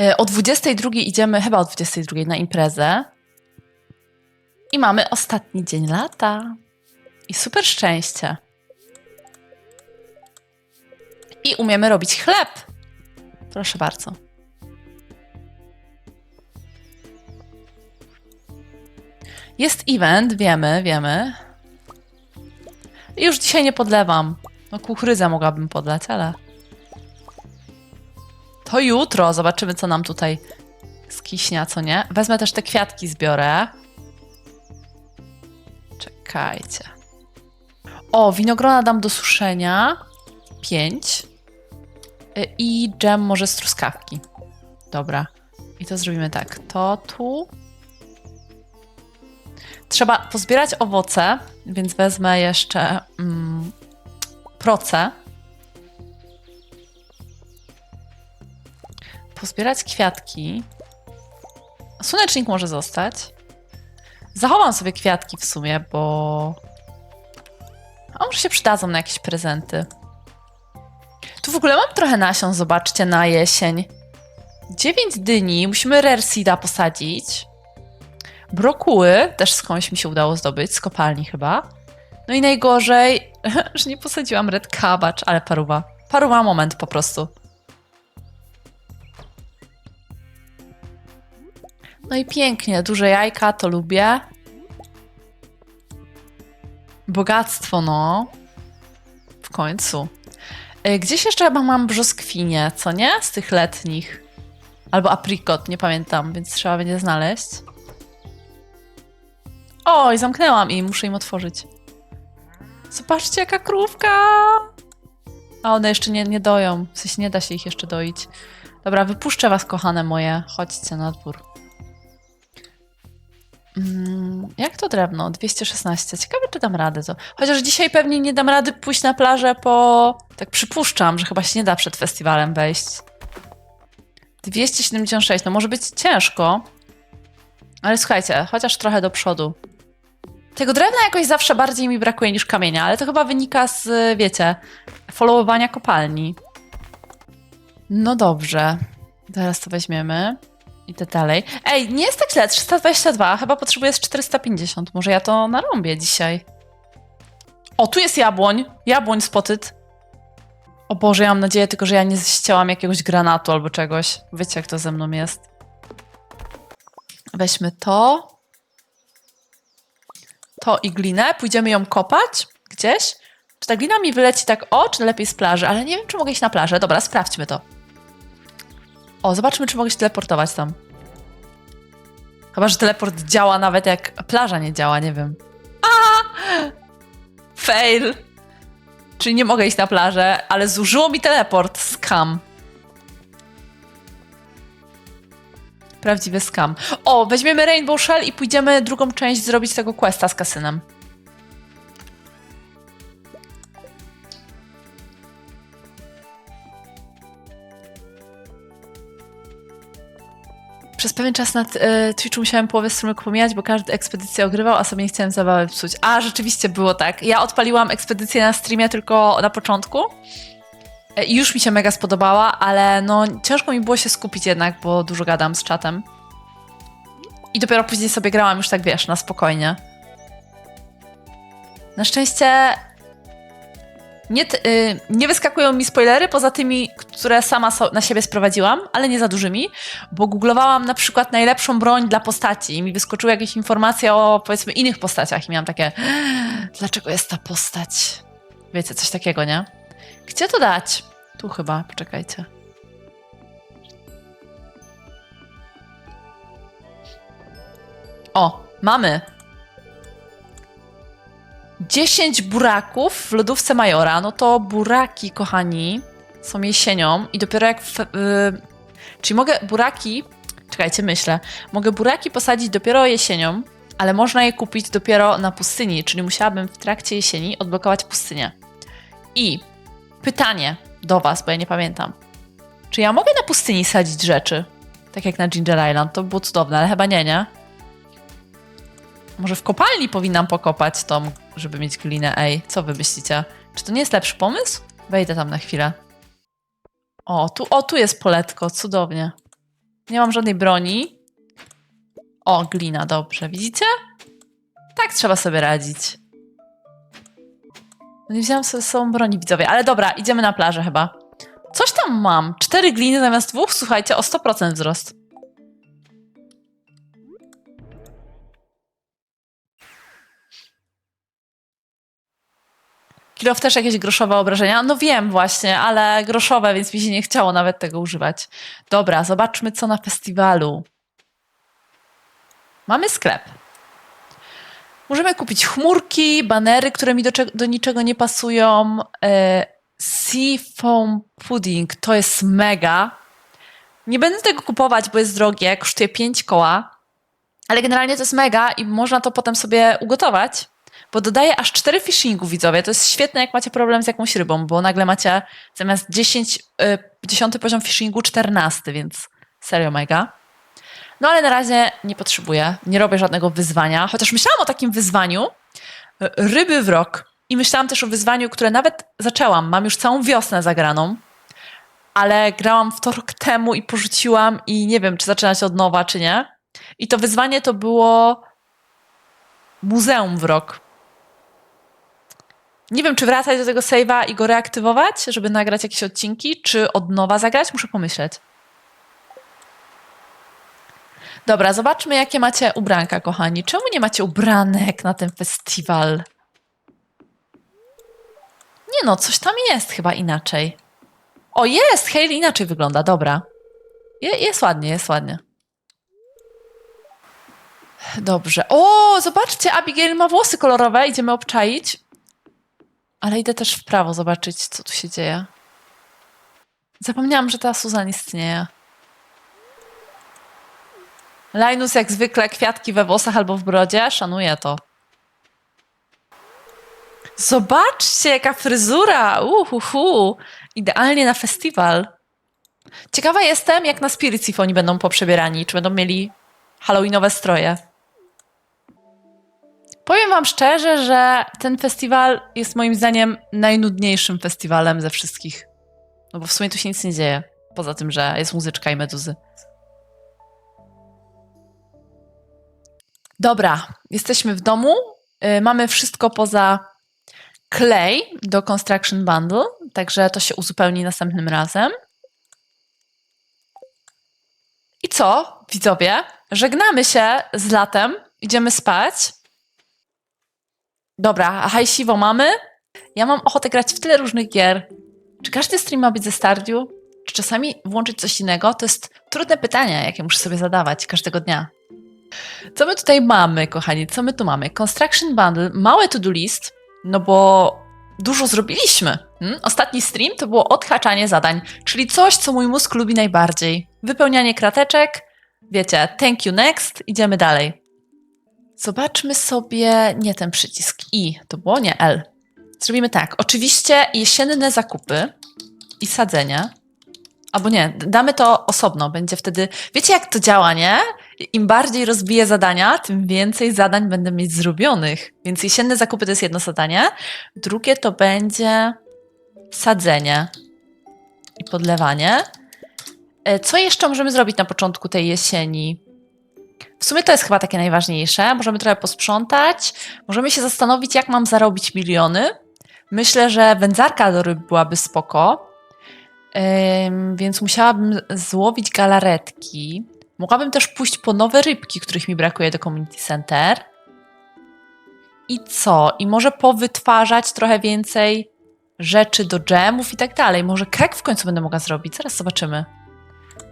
E, O 22 idziemy, chyba o 22 na imprezę. I mamy ostatni dzień lata. I super szczęście. I umiemy robić chleb. Proszę bardzo. Jest event, wiemy, wiemy. Już dzisiaj nie podlewam. No kukurydzę mogłabym podlać, ale... To jutro zobaczymy, co nam tutaj skiśnia, co nie. Wezmę też te kwiatki, zbiorę. Czekajcie. O, winogrona dam do suszenia. Pięć. Y, I dżem może z truskawki. Dobra. I to zrobimy tak. To tu. Trzeba pozbierać owoce, więc wezmę jeszcze mm, proce. Pozbierać kwiatki. Słonecznik może zostać. Zachowam sobie kwiatki w sumie, bo. A może się przydadzą na jakieś prezenty. Tu w ogóle mam trochę nasion, zobaczcie, na jesień. 9 dyni, musimy rare posadzić. Brokuły też skądś mi się udało zdobyć, z kopalni chyba. No i najgorzej, że nie posadziłam red cabbage, ale paruwa. Paruwa moment po prostu. No i pięknie, duże jajka, to lubię. Bogactwo, no. W końcu. Y, Gdzieś jeszcze chyba mam brzoskwinie, co nie? Z tych letnich. Albo aprikot, nie pamiętam, więc trzeba będzie znaleźć. Oj, zamknęłam i muszę im otworzyć. Zobaczcie, jaka krówka! A one jeszcze nie, nie doją. W sensie nie da się ich jeszcze doić. Dobra, wypuszczę was, kochane moje. Chodźcie na dwór. Mm, jak to drewno? 216. Ciekawe, czy dam radę to. Chociaż dzisiaj pewnie nie dam rady pójść na plażę po... Tak przypuszczam, że chyba się nie da przed festiwalem wejść. 276. No może być ciężko. Ale słuchajcie, chociaż trochę do przodu. Tego drewna jakoś zawsze bardziej mi brakuje niż kamienia, ale to chyba wynika z, wiecie, followowania kopalni. No dobrze. Teraz to weźmiemy. Idę dalej. Ej, nie jest tak źle, 322, chyba potrzebuję z 450. Może ja to narąbię dzisiaj. O, tu jest jabłoń. Jabłoń spotyt. O Boże, ja mam nadzieję tylko, że ja nie ścięłam jakiegoś granatu albo czegoś. Wiecie, jak to ze mną jest. Weźmy to. To i glinę. Pójdziemy ją kopać gdzieś. Czy ta glina mi wyleci tak o, czy lepiej z plaży? Ale nie wiem, czy mogę iść na plażę. Dobra, sprawdźmy to. O, zobaczmy, czy mogę się teleportować tam. Chyba, że teleport działa nawet jak plaża nie działa, nie wiem. Fail! Czyli nie mogę iść na plażę, ale zużyło mi teleport. Scam. Prawdziwy scam. O, weźmiemy Rainbow Shell i pójdziemy drugą część zrobić tego questa z kasynem. Pewien czas na e, Twitchu musiałem połowę strumyku pomijać, bo każdy ekspedycję ogrywał, a sobie nie chciałem zabawy psuć. A, rzeczywiście było tak. Ja odpaliłam ekspedycję na streamie tylko na początku e, i już mi się mega spodobała, ale no ciężko mi było się skupić jednak, bo dużo gadam z czatem. I dopiero później sobie grałam już tak, wiesz, na spokojnie. Na szczęście nie, y, nie wyskakują mi spoilery poza tymi, które sama so- na siebie sprowadziłam, ale nie za dużymi, bo googlowałam na przykład najlepszą broń dla postaci i mi wyskoczyły jakieś informacje o powiedzmy innych postaciach i miałam takie dlaczego jest ta postać? Wiecie, coś takiego, nie? Gdzie to dać? Tu chyba, poczekajcie. O, mamy. 10 buraków w lodówce Majora. No to buraki, kochani, są jesienią i dopiero jak. W, y, czyli mogę buraki. Czekajcie, myślę. Mogę buraki posadzić dopiero jesienią, ale można je kupić dopiero na pustyni, czyli musiałabym w trakcie jesieni odblokować pustynię. I pytanie do Was, bo ja nie pamiętam. Czy ja mogę na pustyni sadzić rzeczy? Tak jak na Ginger Island, to by było cudowne, ale chyba nie, nie? Może w kopalni powinnam pokopać tą, żeby mieć glinę. Ej, co wy myślicie? Czy to nie jest lepszy pomysł? Wejdę tam na chwilę. O, tu, o, tu jest poletko, cudownie. Nie mam żadnej broni. O, glina, dobrze. Widzicie? Tak trzeba sobie radzić. No nie wziąłam sobie z sobą broni, widzowie. Ale dobra, idziemy na plażę chyba. Coś tam mam. Cztery gliny zamiast dwóch. Słuchajcie, o 100% wzrost. Kilof też jakieś groszowe obrażenia? No wiem właśnie, ale groszowe, więc mi się nie chciało nawet tego używać. Dobra, zobaczmy co na festiwalu. Mamy sklep. Możemy kupić chmurki, banery, które mi do, do niczego nie pasują. E, pudding to jest mega. Nie będę tego kupować, bo jest drogie, kosztuje 5 koła. Ale generalnie to jest mega i można to potem sobie ugotować, bo dodaje aż 4 fishingu widzowie. To jest świetne, jak macie problem z jakąś rybą, bo nagle macie zamiast 10, y, 10 poziom fishingu 14, więc serio mega. No ale na razie nie potrzebuję, nie robię żadnego wyzwania, chociaż myślałam o takim wyzwaniu y, ryby w rok i myślałam też o wyzwaniu, które nawet zaczęłam, mam już całą wiosnę zagraną, ale grałam w to rok temu i porzuciłam i nie wiem, czy zaczynać od nowa, czy nie. I to wyzwanie to było muzeum w rok. Nie wiem, czy wracać do tego save'a i go reaktywować, żeby nagrać jakieś odcinki, czy od nowa zagrać, muszę pomyśleć. Dobra, zobaczmy, jakie macie ubranka, kochani. Czemu nie macie ubranek na ten festiwal? Nie no, coś tam jest chyba inaczej. O, jest! Hailey inaczej wygląda, dobra. Je, jest ładnie, jest ładnie. Dobrze. O, zobaczcie, Abigail ma włosy kolorowe, idziemy obczaić. Ale idę też w prawo zobaczyć, co tu się dzieje. Zapomniałam, że ta Susan istnieje. Linus jak zwykle kwiatki we włosach albo w brodzie. Szanuję to. Zobaczcie, jaka fryzura! Uhuhu! Idealnie na festiwal. Ciekawa jestem, jak na Spirit oni będą poprzebierani. Czy będą mieli halloweenowe stroje. Powiem wam szczerze, że ten festiwal jest moim zdaniem najnudniejszym festiwalem ze wszystkich. No bo w sumie tu się nic nie dzieje. Poza tym, że jest muzyczka i meduzy. Dobra, jesteśmy w domu. Y, mamy wszystko poza clay do Construction Bundle, także to się uzupełni następnym razem. I co, widzowie? Żegnamy się z latem. Idziemy spać. Dobra, a hajsiwo mamy? Ja mam ochotę grać w tyle różnych gier. Czy każdy stream ma być ze Stardew? Czy czasami włączyć coś innego? To jest trudne pytanie, jakie muszę sobie zadawać każdego dnia. Co my tutaj mamy, kochani? Co my tu mamy? Construction Bundle, małe to-do list, no bo dużo zrobiliśmy. Hmm? Ostatni stream to było odhaczanie zadań, czyli coś, co mój mózg lubi najbardziej. Wypełnianie krateczek, wiecie, thank you next, idziemy dalej. Zobaczmy sobie, nie ten przycisk I, to było nie L. Zrobimy tak, oczywiście jesienne zakupy i sadzenie. Albo nie, damy to osobno, będzie wtedy. Wiecie, jak to działa, nie? Im bardziej rozbiję zadania, tym więcej zadań będę mieć zrobionych. Więc jesienne zakupy to jest jedno zadanie. Drugie to będzie sadzenie i podlewanie. E, Co jeszcze możemy zrobić na początku tej jesieni? W sumie to jest chyba takie najważniejsze. Możemy trochę posprzątać. Możemy się zastanowić, jak mam zarobić miliony. Myślę, że wędzarka do ryb byłaby spoko. Ym, więc musiałabym złowić galaretki. Mogłabym też pójść po nowe rybki, których mi brakuje do Community Center. I co? I może powytwarzać trochę więcej rzeczy do dżemów i tak dalej. Może kek w końcu będę mogła zrobić. Zaraz zobaczymy.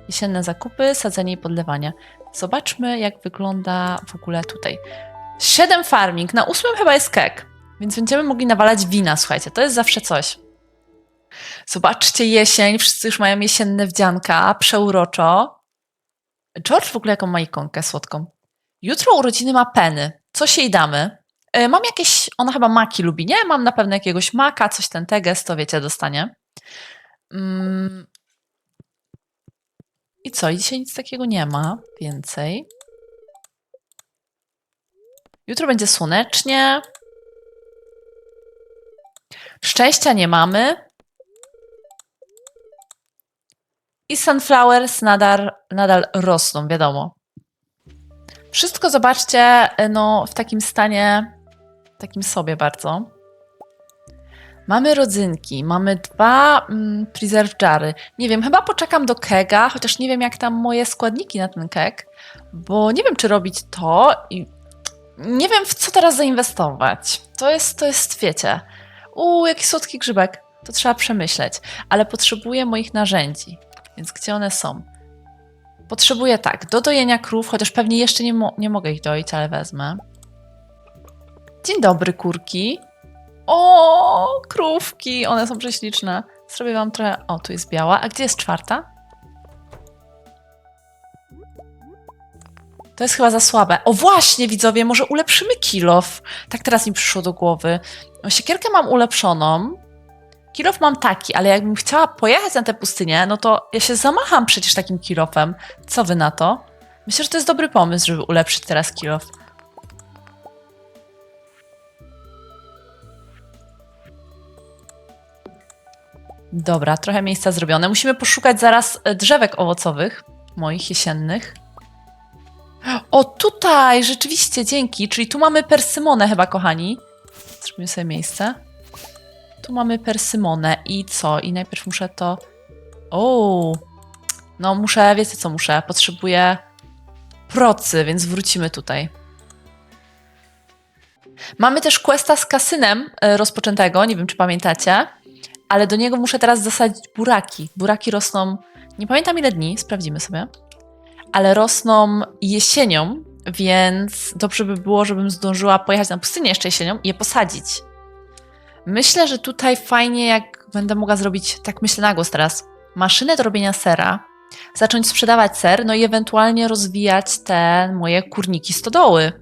Jesienne zakupy, sadzenie i podlewanie. Zobaczmy, jak wygląda w ogóle tutaj. 7 farming. Na ósmym chyba jest kek. Więc będziemy mogli nawalać wina, słuchajcie. To jest zawsze coś. Zobaczcie jesień, wszyscy już mają jesienne wdzianka, przeuroczo. George w ogóle jaką ma ikonkę słodką. Jutro urodziny ma Penny. Coś jej damy? E, Mam jakieś, ona chyba maki lubi, nie? Mam na pewno jakiegoś maka, coś ten teges, to wiecie, dostanie. Mm. I co? I dzisiaj nic takiego nie ma więcej. Jutro będzie słonecznie. Szczęścia nie mamy. I sunflowers nadal, nadal rosną, wiadomo. Wszystko zobaczcie, no, w takim stanie, takim sobie bardzo. Mamy rodzynki, mamy dwa mm, preserve jary. Nie wiem, chyba poczekam do kega, chociaż nie wiem, jak tam moje składniki na ten keg, bo nie wiem, czy robić to i nie wiem, w co teraz zainwestować. To jest, to jest, wiecie, uuu, jaki słodki grzybek. To trzeba przemyśleć, ale potrzebuję moich narzędzi, więc gdzie one są? Potrzebuję tak, do dojenia krów, chociaż pewnie jeszcze nie, mo- nie mogę ich doić, ale wezmę. Dzień dobry, kurki. O, krówki, one są prześliczne. Zrobię wam trochę. O, tu jest biała. A gdzie jest czwarta? To jest chyba za słabe. O właśnie, widzowie, może ulepszymy kilof. Tak teraz mi przyszło do głowy. Siekierkę mam ulepszoną. Kilof mam taki, ale jakbym chciała pojechać na tę pustynię, no to ja się zamacham przecież takim kilofem. Co wy na to? Myślę, że to jest dobry pomysł, żeby ulepszyć teraz kilof. Dobra, trochę miejsca zrobione. Musimy poszukać zaraz e, drzewek owocowych, moich jesiennych. O, tutaj! Rzeczywiście, dzięki. Czyli tu mamy persymonę chyba, kochani. Zrobimy sobie miejsce. Tu mamy persymonę i co? I najpierw muszę to... O, No muszę, wiecie co muszę? Potrzebuję procy, więc wrócimy tutaj. Mamy też questa z kasynem e, rozpoczętego, nie wiem czy pamiętacie, ale do niego muszę teraz zasadzić buraki. Buraki rosną, nie pamiętam ile dni, sprawdzimy sobie, ale rosną jesienią, więc dobrze by było, żebym zdążyła pojechać na pustynię jeszcze jesienią i je posadzić. Myślę, że tutaj fajnie, jak będę mogła zrobić, tak myślę na głos teraz, maszynę do robienia sera, zacząć sprzedawać ser, no i ewentualnie rozwijać te moje kurniki stodoły.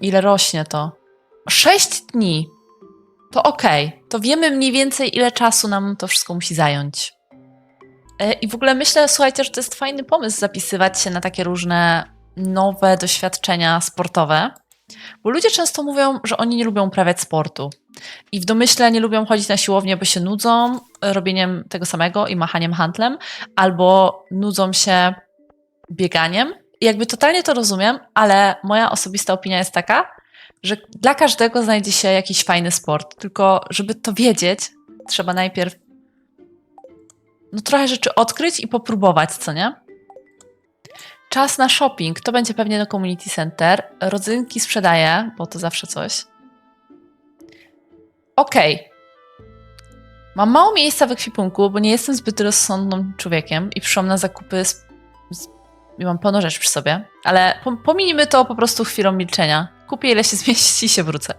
Ile rośnie to? 6 dni. To okej. To wiemy mniej więcej, ile czasu nam to wszystko musi zająć. E, I w ogóle myślę, słuchajcie, że to jest fajny pomysł zapisywać się na takie różne nowe doświadczenia sportowe, bo ludzie często mówią, że oni nie lubią uprawiać sportu. I w domyśle nie lubią chodzić na siłownię, bo się nudzą robieniem tego samego i machaniem handlem, albo nudzą się bieganiem. I jakby totalnie to rozumiem, ale moja osobista opinia jest taka, że dla każdego znajdzie się jakiś fajny sport. Tylko, żeby to wiedzieć, trzeba najpierw no, trochę rzeczy odkryć i popróbować, co nie? Czas na shopping. To będzie pewnie do community center. Rodzynki sprzedaję, bo to zawsze coś. Okej. Mam mało miejsca w ekwipunku, bo nie jestem zbyt rozsądnym człowiekiem i przyszłam na zakupy z, z, i mam pełno rzeczy przy sobie, ale pom- pominijmy to po prostu chwilą milczenia. Kupię ile się zmieści i się wrócę.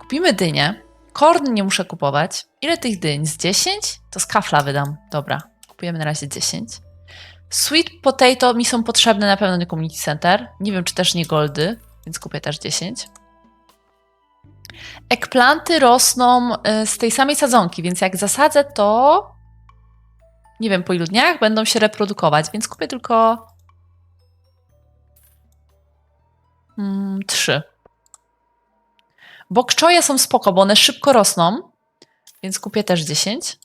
Kupimy dynię. Korn nie muszę kupować. Ile tych dyń? Z 10? To z kafla wydam. Dobra, kupujemy na razie 10. Sweet potato mi są potrzebne na pewno do community center. Nie wiem, czy też nie goldy, więc kupię też 10. Eggplanty rosną y, z tej samej sadzonki, więc jak zasadzę, to nie wiem po ilu dniach będą się reprodukować, więc kupię tylko trzy. Bokczoje są spoko, bo one szybko rosną, więc kupię też 10.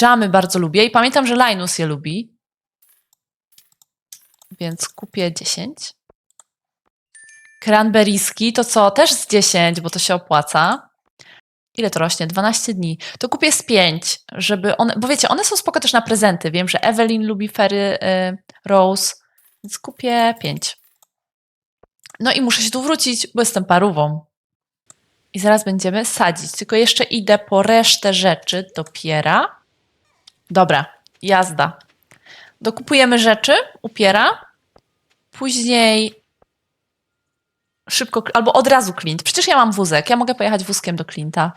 Dżamy bardzo lubię i pamiętam, że Linus je lubi, więc kupię 10. Cranberrieski to co? Też z 10, bo to się opłaca. Ile to rośnie? 12 dni. To kupię z 5, żeby one. Bo wiecie, one są spoko też na prezenty. Wiem, że Evelyn lubi Ferry y, Rose, więc kupię 5. No i muszę się tu wrócić, bo jestem parówą. I zaraz będziemy sadzić. Tylko jeszcze idę po resztę rzeczy do piera. Dobra, jazda. Dokupujemy rzeczy, upiera. Później szybko, albo od razu Clint. Przecież ja mam wózek, ja mogę pojechać wózkiem do Clint'a.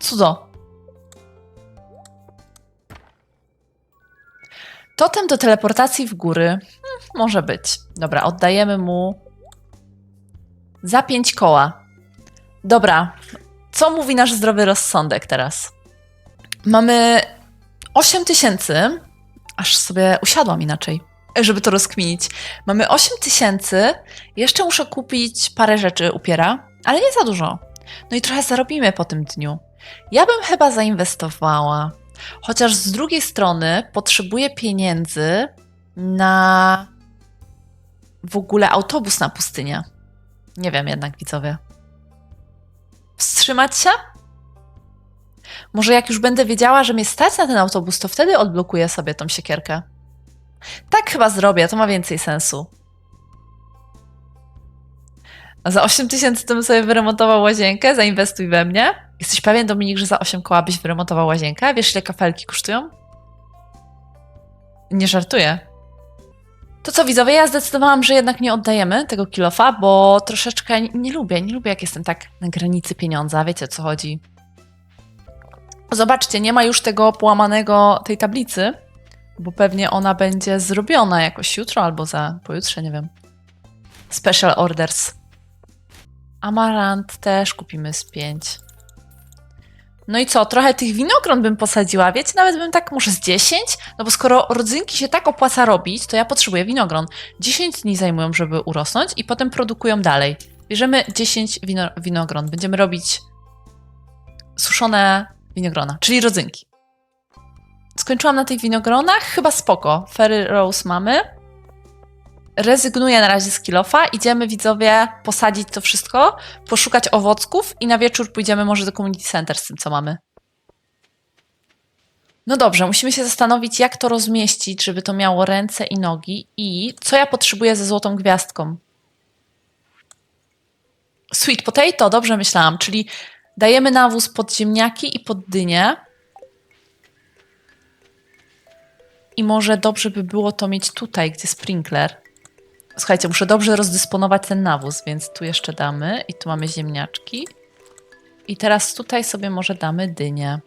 Cudo. Totem do teleportacji w góry. Hmm, może być. Dobra, oddajemy mu za pięć koła. Dobra, co mówi nasz zdrowy rozsądek teraz? Mamy 8 tysięcy. Aż sobie usiadłam inaczej, żeby to rozkminić. Mamy 8 tysięcy. Jeszcze muszę kupić parę rzeczy upiera, ale nie za dużo. No i trochę zarobimy po tym dniu. Ja bym chyba zainwestowała. Chociaż z drugiej strony potrzebuję pieniędzy na w ogóle autobus na pustynię. Nie wiem jednak, widzowie. Wstrzymać się? Może jak już będę wiedziała, że mnie stać na ten autobus, to wtedy odblokuję sobie tą siekierkę. Tak chyba zrobię, to ma więcej sensu. Za 8 tysięcy to bym sobie wyremontował łazienkę, zainwestuj we mnie. Jesteś pewien, Dominik, że za 8 koła byś wyremontował łazienkę? Wiesz, ile kafelki kosztują? Nie żartuję. To co, widzowie, ja zdecydowałam, że jednak nie oddajemy tego kilofa, bo troszeczkę nie lubię, nie lubię jak jestem tak na granicy pieniądza, wiecie o co chodzi. Zobaczcie, nie ma już tego połamanego, tej tablicy, bo pewnie ona będzie zrobiona jakoś jutro albo za pojutrze, nie wiem. Special orders. Amarant też kupimy z 5. No i co, trochę tych winogron bym posadziła, wiecie, nawet bym tak może z 10, no bo skoro rodzynki się tak opłaca robić, to ja potrzebuję winogron. 10 dni zajmują, żeby urosnąć i potem produkują dalej. Bierzemy 10 wino winogron, będziemy robić suszone winogrona, czyli rodzynki. Skończyłam na tych winogronach, chyba spoko. Ferry Rose mamy. Rezygnuję na razie z kilofa. Idziemy, widzowie, posadzić to wszystko, poszukać owocków i na wieczór pójdziemy może do community center z tym, co mamy. No dobrze, musimy się zastanowić, jak to rozmieścić, żeby to miało ręce i nogi i co ja potrzebuję ze złotą gwiazdką. Sweet potato, dobrze myślałam, czyli dajemy nawóz pod ziemniaki i pod dynię. I może dobrze by było to mieć tutaj, gdzie sprinkler. Słuchajcie, muszę dobrze rozdysponować ten nawóz, więc tu jeszcze damy i tu mamy ziemniaczki. I teraz tutaj sobie może damy dynię.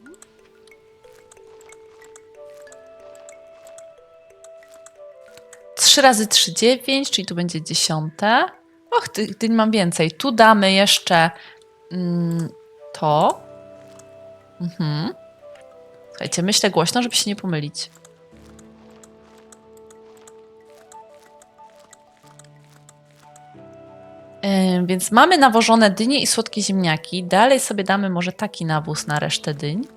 Trzy razy trzy dziewięć, czyli tu będzie dziesiąte. Och, tych dyń mam więcej. Tu damy jeszcze mm, to. Mhm. Słuchajcie, myślę głośno, żeby się nie pomylić. Więc mamy nawożone dynie i słodkie ziemniaki. Dalej sobie damy może taki nawóz na resztę dyń.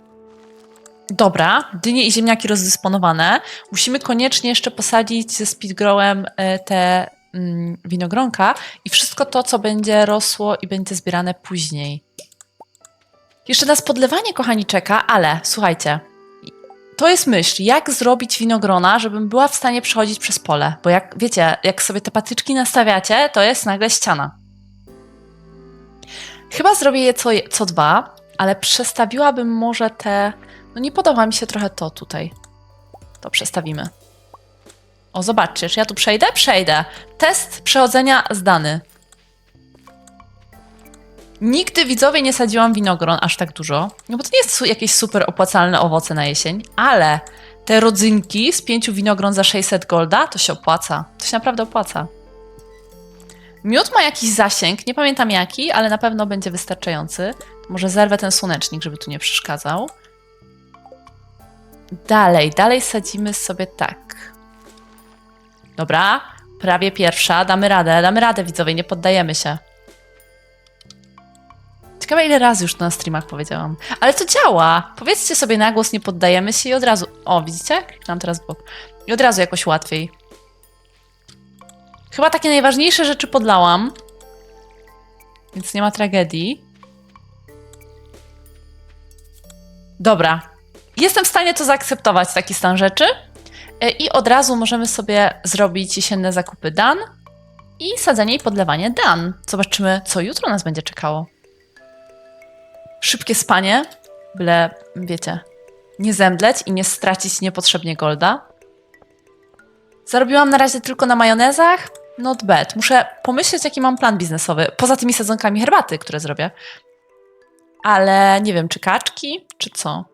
Dobra, dynie i ziemniaki rozdysponowane. Musimy koniecznie jeszcze posadzić ze speedgrowem e, te mm, winogronka i wszystko to, co będzie rosło i będzie zbierane później. Jeszcze nas podlewanie, kochani, czeka, ale słuchajcie, to jest myśl, jak zrobić winogrona, żebym była w stanie przechodzić przez pole. Bo jak wiecie, jak sobie te patyczki nastawiacie, to jest nagle ściana. Chyba zrobię je co, co dwa, ale przestawiłabym może te. No nie podoba mi się trochę to tutaj. To przestawimy. O, zobaczcie, czy ja tu przejdę? Przejdę. Test przechodzenia zdany. Nigdy widzowie nie sadziłam winogron aż tak dużo, no bo to nie jest jakieś super opłacalne owoce na jesień, ale te rodzynki z pięciu winogron za 600 golda to się opłaca. To się naprawdę opłaca. Miód ma jakiś zasięg, nie pamiętam jaki, ale na pewno będzie wystarczający. Może zerwę ten słonecznik, żeby tu nie przeszkadzał. Dalej, dalej sadzimy sobie tak. Dobra, prawie pierwsza, damy radę, damy radę widzowie, nie poddajemy się. Ciekawe ile razy już to na streamach powiedziałam. Ale to działa! Powiedzcie sobie na głos, nie poddajemy się i od razu... O, widzicie? Nam teraz w bok. I od razu jakoś łatwiej. Chyba takie najważniejsze rzeczy podlałam. Więc nie ma tragedii. Dobra. Jestem w stanie to zaakceptować, taki stan rzeczy. E, I od razu możemy sobie zrobić jesienne zakupy Dan i sadzenie i podlewanie Dan. Zobaczymy, co jutro nas będzie czekało. Szybkie spanie, byle, wiecie, nie zemdleć i nie stracić niepotrzebnie golda. Zarobiłam na razie tylko na majonezach. Not bad. Muszę pomyśleć, jaki mam plan biznesowy. Poza tymi sadzonkami herbaty, które zrobię. Ale nie wiem, czy kaczki, czy co.